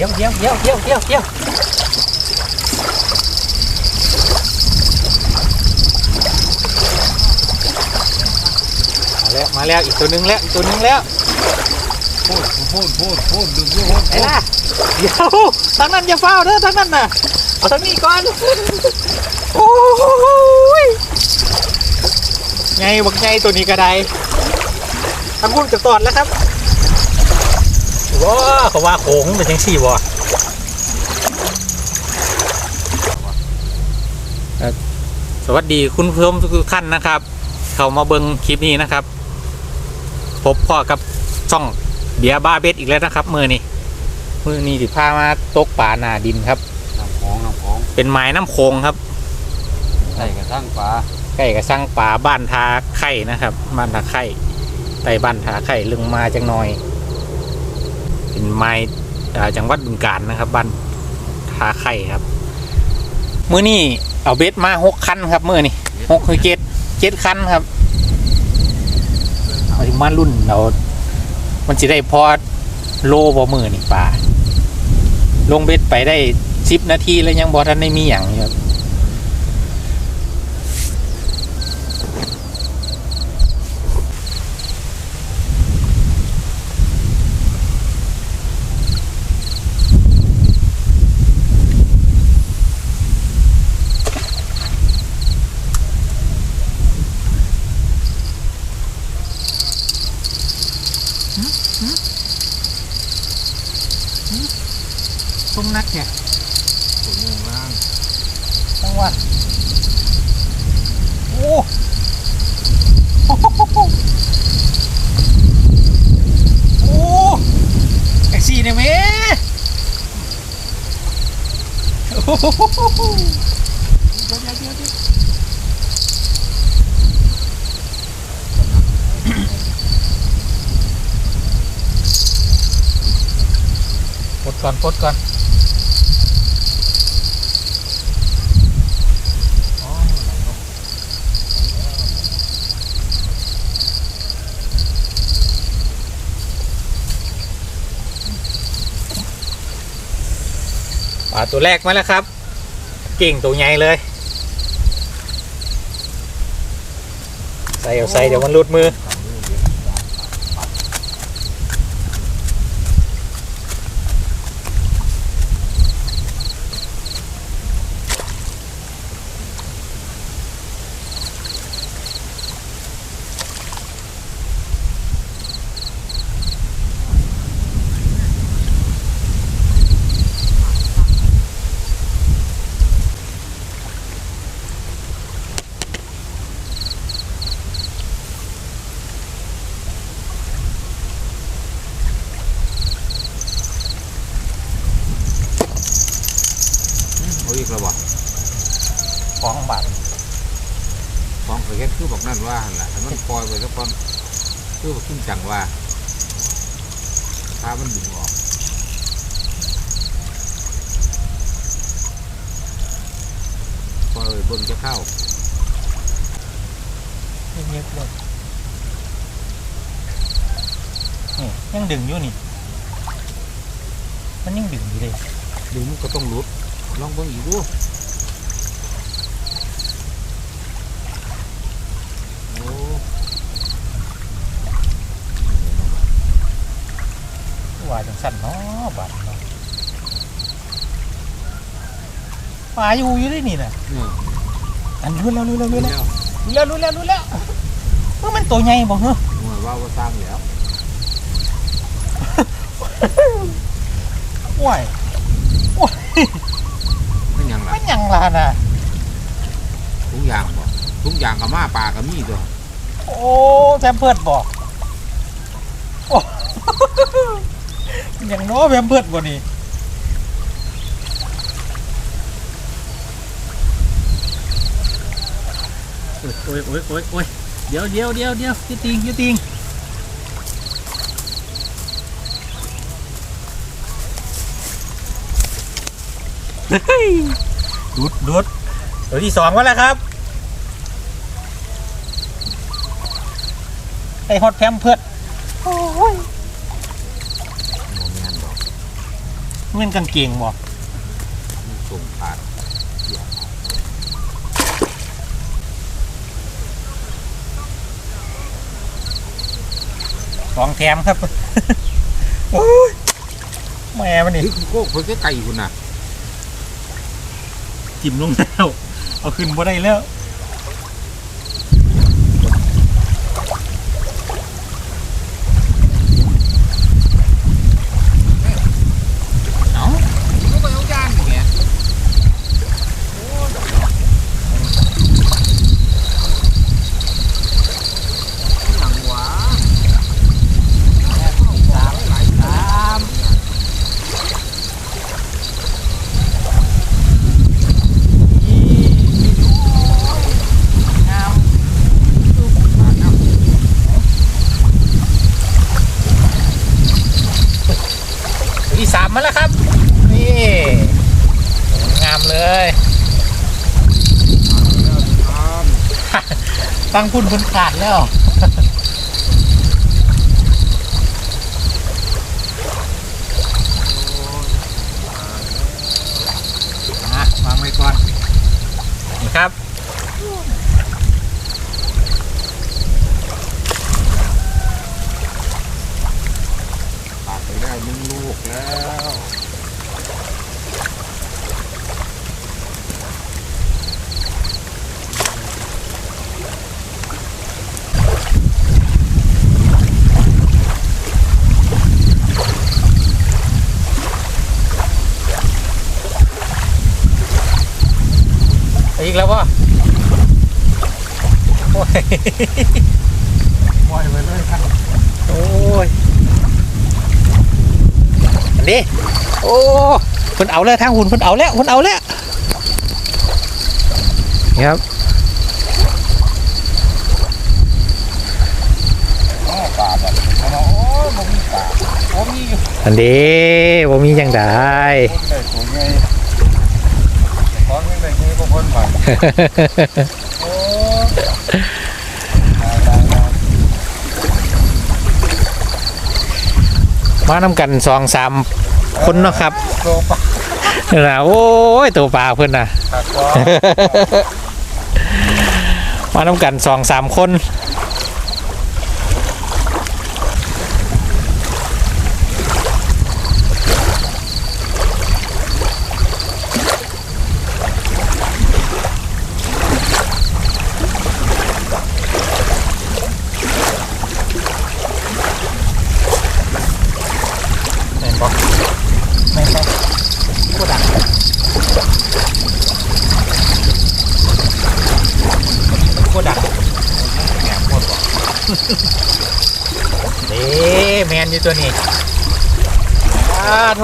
ดี๋ยวเดี๋ยวเดี๋ยวเดี๋ยวเดี๋ยวเดี๋ยวมาแล้วมาแล้วอีกตัวหนึงแล้วอีกตัวหนึงแล้วพูดพูดพูดพูดดึงพูดไอ้ล่ะเดี๋ยวทางนั้นอย่าเฝ้าเด้อทางนั้นน่ะเอาทางนี้ก่อนโอ้ยไงบักไงตัวนี้ก็ได้ทางคุณจะตอดแล้วครับ ว้าเขาว่าโขงเป็นยังสี่บ่เอ่อสวัสดีคุณผู้ชมทุกๆท่านนะครับ เขามาเบิงคลิปนี้นะครับ พบพ่อกับช่องเบียร์บาร์เบสอีกแล้วนะครับมือนี้มือนี้สิพามาตกป่าหนาดินครับน้ำของน้ำของเป็นไม้น้ำโคงครับใส่กระทั่งปลาใกล้กับสร้างป่าบ้านทาไข่นะครับ บ้านทาไข่ใต้บ้านทาไข่ลึงมาจังหน่อย เป็นไม้จังหวัดบึงกาฬนะครับบ้านทาไข่ครับ มือนี้เอาเบสมาหกคันครับมือนี้หกคือเจ็ดเจ็ดคันครับเอาถึงมารุ่นเรามันจะได้พอโลบ่มือนี่ป่าลงเบ็ดไปได้สิบนาทีแล้วยังบอทันได้มีอย่างครับ ตุ้มนักเนี่ย ผมงงล่าง จังหวะโอ้โอ้แท็กซี่เนี่ยแม่โอ้โหเดี๋ยวเดี๋ยวเดี๋ยวเดี๋ยวปลด ก่อนปลดก่อนปลาตัวแรกมาแล้วครับเก่งตัวใหญ่เลย ใส่เอาใส่เดี๋ยวมันหลุดมือ เขาอีกแล้วบ่ ของบาท ของเขาเฮ็ดคือบอกนั่นว่าหั่นล่ะให้มันปล่อยไปสักคนคือบอกขึ้นจังว่าถ้ามันดึงออกปล่อยไปเบิ่งจะเข้าเงียบเลยนี่ยังดึงอยู่นี่ มันยังดึงอยู่เลยดึงก็ต้องลุดลองเบิ่งอีกดูโอ้ว่าจังสั่นเนาะบาทเนาะปลาอยู่อยู่ได้นี่นะเนี่ย อันรู้แล้วรู้แล้วรู้แล้วแล้วรู้แล้วรู้แล้วรู้แล้วเออมันตัวใหญ่บ่เหรอหน่วยว่าว่าสร้างแล้วโอ้ยมันหยังล่ะมันหยังล่ะน่ะทุกอย่างบ่ทุกอย่างกับมาปลากับมีตัว โอ้แพมเพิร์ดบอกโอ้อย่างน้อแพมเพิร์ดบ่นี่ โอ้ยโอ้ยโอ้ยโอ้ยโอ้ยเดี๋ยวเดี๋ยวเดี๋ยวเดี๋ยวอยูติงอยูติงเฮ้ยดูดดูดตัวที่สองมาแล้วครับไอฮอตแพมเพิร์ดโอ้ยโมเมนดอกมันกางเกงบ่มันส่งผ่านเสีย ของแถมครับโอ้ยแม่มันนี่โก้เพิ่งไก่คุณน่ะจิ้มลงแล้ว เอาขึ้นบ่ได้แล้ว เอา ก็ไปเอาย่างอย่างเงี้ยหลังหวาสามหลายสาม งาม ผ่านน้ำ ที่สามมาแล้วครับ นี่งามเลย ตั้งพุ่นพุ่นขาดแล้ว อะวางไว้ก่อน นี่ครับ ผ่านไปแล้วหนึ่งลูกแล้ว อีกแล้ววะโอ้ย ปล่อยไปเลยครับ โอ้ย อันนี้ โอ้ เอาแล้วทางหุ่นเพิ่นเอาแล้วเพิ่นเอาแล้วนี่ครับอ๋อปลาแบบอ๋อมีปลาอ๋อมีอันนี้บ่มีจังไดคนได้ตัวใหญ่ของไม่ได้ใหญ่ก็คนใหม่โอ้ตายตายตายมานำกันสองสามคนเนาะครับ โตป่านะโอ้ยตัวปลาเพิ่นน่ะตัดคอมานำกันสองสามคน แม่นบ่แม่นบ่กูดังกูดังแหมหมดบ่ เด้แมน อยู่ตัวนี้อ่าโท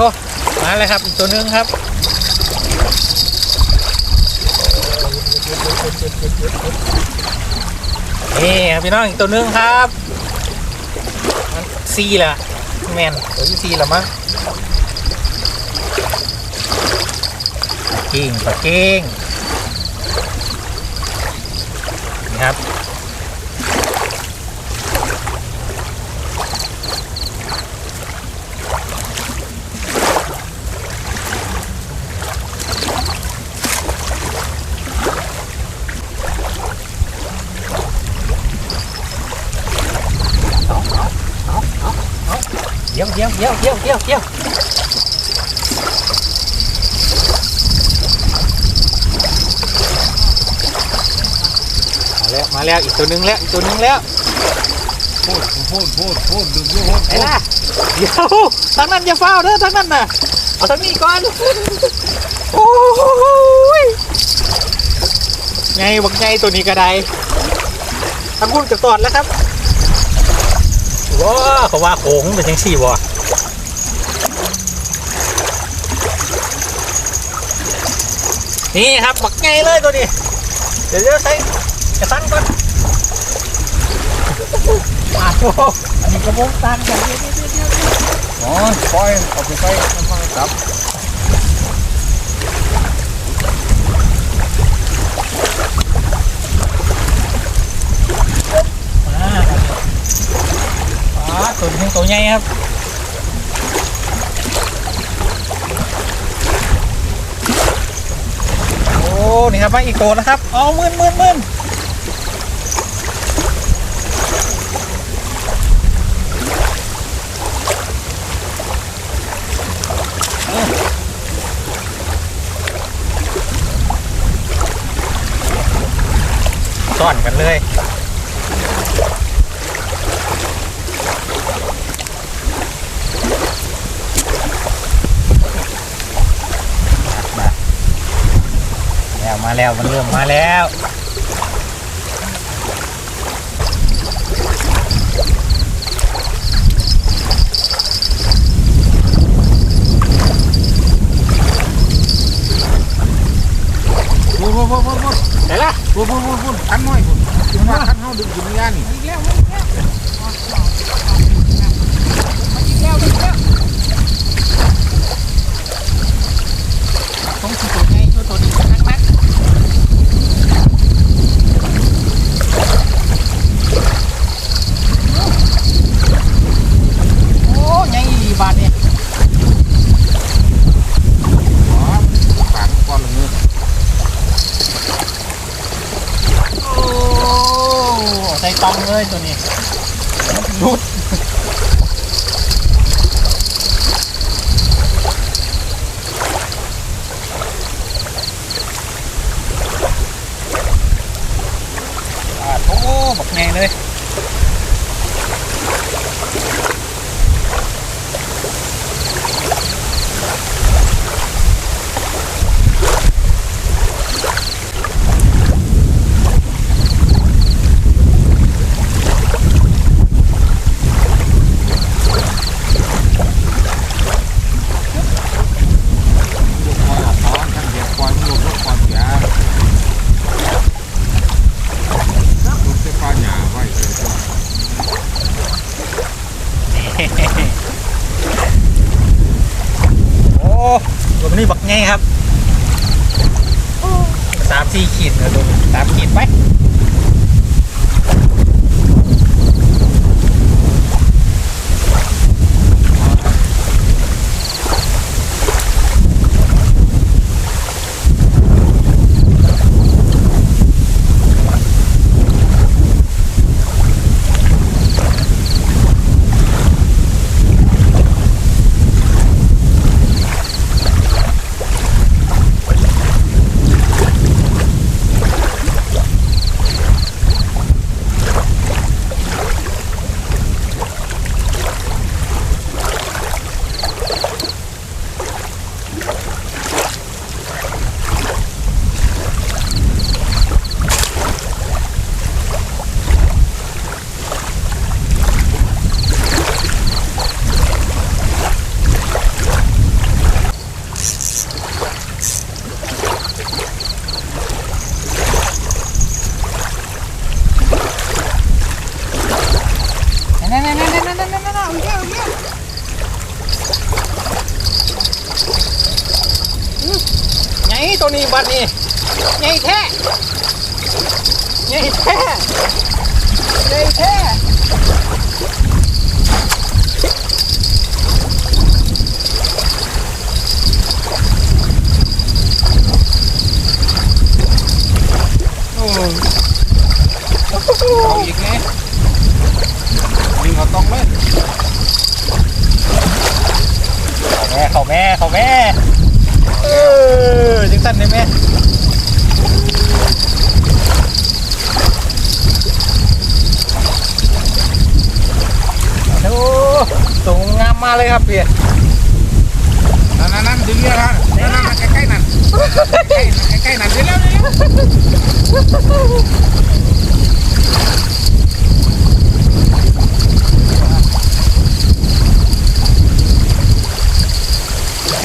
มาเลยครับอีกตัวหนึงครับนี่ครับพี่น้องอีกตัวหนึงครับมันซีละแมนตัวที่ซีละมั้งปากิ้งปลากิ้งนี่ครับ เดี๋ยวเดี๋ยวเดี๋ยวเดี๋ยวเดี๋ยวเดี๋ยวมา แล้วมาแล้วอีกตัวหนึงแล้วอีกตัวหนึงแล้วพูดพูดพูดพูดดึงพูดพูดไหนล่ะเดี๋ยวทางนั้นอย่าเฝ้าเด้อทางนั้นน่ะเอาทางนี้ก่อนโอ้ยไงบักไงตัวนี้ก็ได้ทางคุณจะตอดแล้วครับว้าเขาว่าโขงเป็นยังสี่บ่นี่ครับบักไงเลยตัวนี้ เดี๋ยวเดี๋ยวใส่ กระตั้นก่อนปาดโอ้อันนี้กระโปงตันอย่างเดียวอ๋อปล่อเอาไปใส่น้ำมันจับตัวนี้ตัวใหญ่ครับโอ้นี่ครับไปอีกตัวนะครับ เอามืนมื่นมื่น ซ่อนกันเลยมาแล้วมาแล้วมันเริ่มมาแล้วพูดพูดพูดพูดพูดไหนล่ะ พูดพูดพูดพูดคันน้อยพูดคือว่าขันเขาดึงอยู่ในย่านนี่อีกแล้วอีกแล้วอีกแล้วอีกแล้วต้องสิตัวใหญ่อยู่ตัวนี้นักนักโอ้ใหญ่อีบาทเนี่ย อ๋อปากก้อนละมือ โอ้ใจ ตองเลยตัวนี้ รุดอ่าโอ้บักแน่เลย ลูกคอยออกท้องท่านเด็กคอยมันลูกลูกคอยเสียลูกเส้นป้าหยาไว้เลยตัว โอ้ตัว นี้บักแง่ครับสามสี่ขีดนะตัวนี้สามขีดไห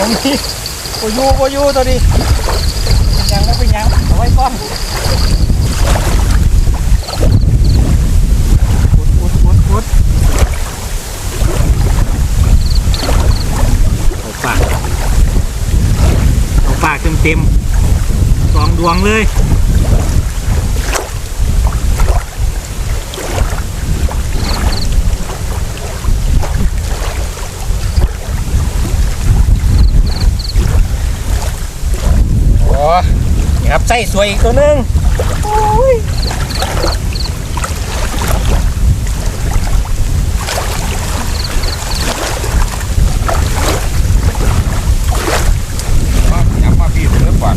ยังนี้โอยูโอยูตัวนี้ยังไม่เป็นยังเอาไว้ก่อนพุดพุดพุดพุดเอาปากเอาปากเต็มเต็มสองดวงเลย โอ้นี่ครับไส้สวยอีกตัวหนึงโอ้ย ย้ำมาพี่เรื่องก่อน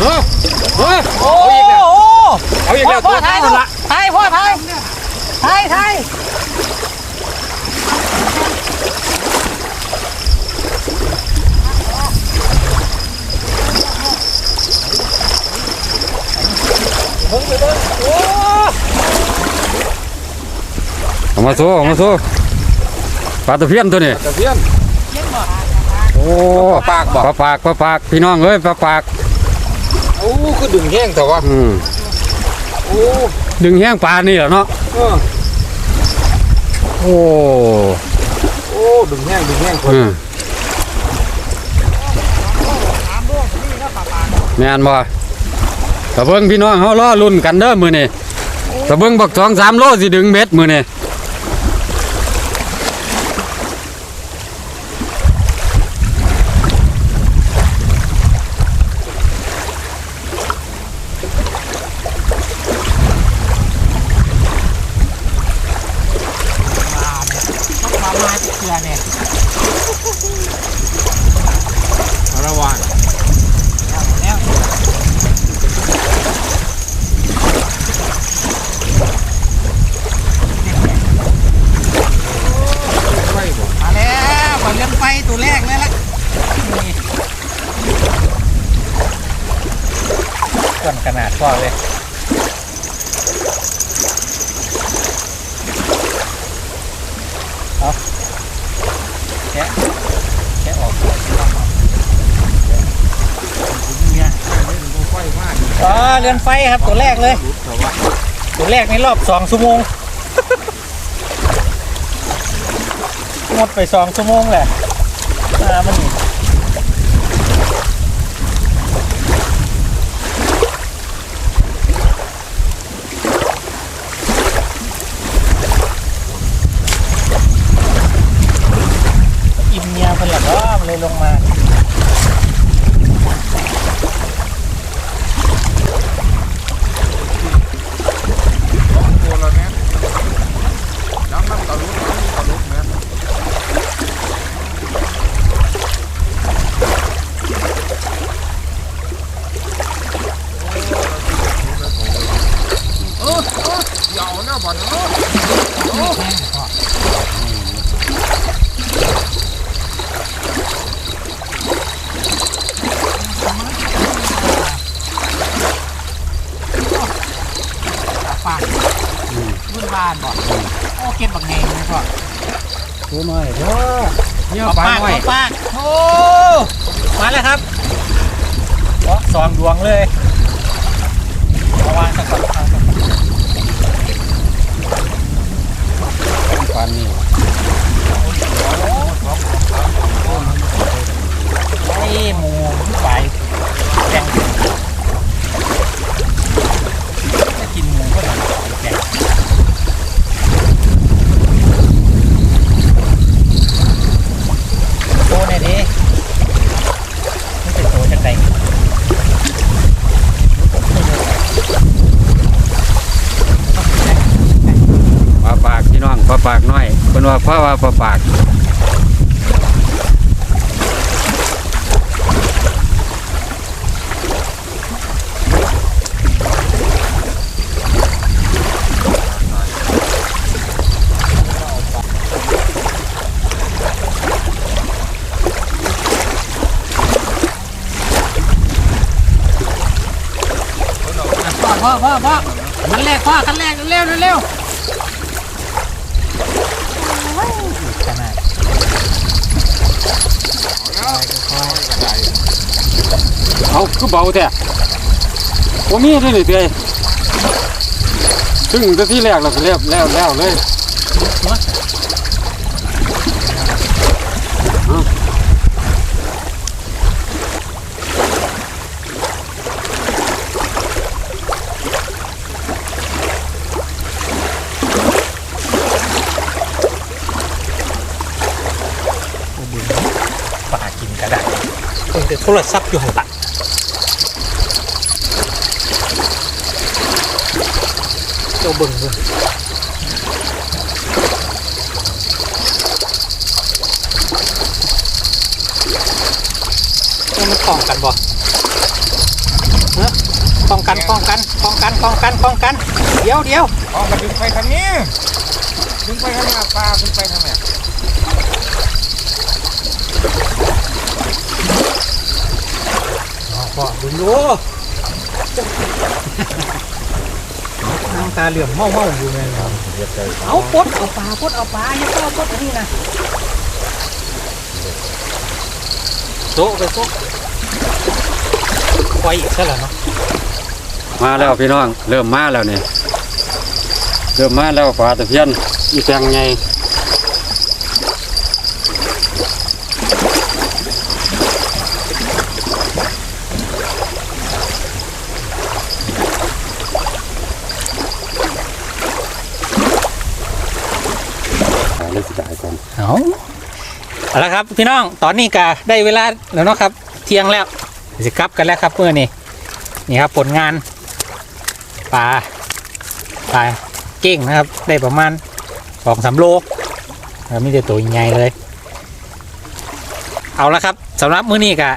เออ เออโอ้เอาอีกแล้วเอาอีกแล้วพ่อตัวถ่ายนั่นละถ่ายพ่อถ่ายถ่ายถ่ายเบิ่งไปเบิ่งโอ้เอามาสู้เอามาสู้ปลาตะเพียนตัวนี้ตะเพียนโอ้ปากบอกปลาปากปลาปากพี่น้องเอ้ยปลาปาก โอ้ก็ดึงแห้งแต่ว่าอืมโอ้ดึงแห้งปลานี่เหรอเนาะเออโอ้โอ้ดึงแห้งดึงแห้งคนอืมแม่นบ่ตะเบิ่งพี่น้องเฮารอลุ้นกันเด้อมื้อนี้ตะเบิ่งบักสองสามโลสิดึงเบ็ดมื้อนี้ ต้องมามาจะเกลือเนี่ย ระวัง แล้ว ไฟบอก มาแล้วก่อนเลี้ยงไฟตัวแรกเลยละนี่ก้น ขนาดพ่อเลยเอาแกะแกะออกเนี่ยเล่นบ่ไฟมากอ๋อเรือนไฟครับตัวแรกเลยรุดแต่ว่าตัวแรกในรอบสองชั่วโมงหมดไปสองชั่วโมงแหละอ่ามันนี่อิ่มเมียคนละก็มันเลงมา ตัวละแม่ย้ำน้ำตะลุกน้ำตะลุกแม่เออเอออย่าเอาหน้าบ่อนเออ ปากรุ่นบ้านบอกโอ้เก็บบักแงงเลยพ่อ ตัวน้อยเด้อ เนี่ยเอาปลาปากหน่อยเอาปากโอ้มาแล้วครับเพราะสองดวงเลยเอาวางสักก่อนวางสักก่อนปานนี้ไอ้หมูไปแกงจะกินหมูก็ได้แกงโตหน่อยดิไม่เป็นโตจังไง เพิ่นว่าฟ้าว่าปลาปากพ่อพ่อพ่อพ่อคันแรกพ่อคันแรกเร็วเร็วเร็วขนาด เอาคือเบาแท้ผมมีเด้อนี่เด้ซึ่งจะที่แรกเราก็เรียบแล้วแล้วเลย ปลากินก็ได้เพิ่งจะโท รศัพท์อยู่หันหลังเจ้าเบิ่งเบิ่งเอ้ยมันป้องกันบ่เนอะป้องกันป้องกันป้องกันป้องกันป้องกัน เดี๋ยวเดี๋ยวเอากระดึงไปทางนี้ดึงไปทางหน้าปลาดึงไปทางไหน พ่อดูดูน้ำตาเหลื่อมเมาเมาๆอยู่เลยเรียบใจเอาปดเอาปลาปดเอาปลาอย่าต้องเอาปดอันนี้นะโตะไปโตะปล่อยอีกซะแล้วเนาะมาแล้วพี่น้อง เริ่มมาแล้วนี่เริ่มมาแล้วปลาตะเพียนอีแตงใหญ่ เล่นสิได้ก่อน เอาเอาละครับพี่น้องตอนนี้ก็ได้เวลาแล้วเนาะครับ เที่ยงแล้วสิกลับกันแล้วครับเมื่อนี้นี่ครับผลงานปลาปลาเก้งนะครับ ได้ประมาณสองสามโลแล้วมีแต่ตัวใหญ่เลย เอาละครับสำหรับมื้อนี้ก็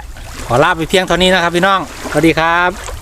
ขอลาไปเพียงเท่านี้นะครับพี่น้องสวัสดีครับ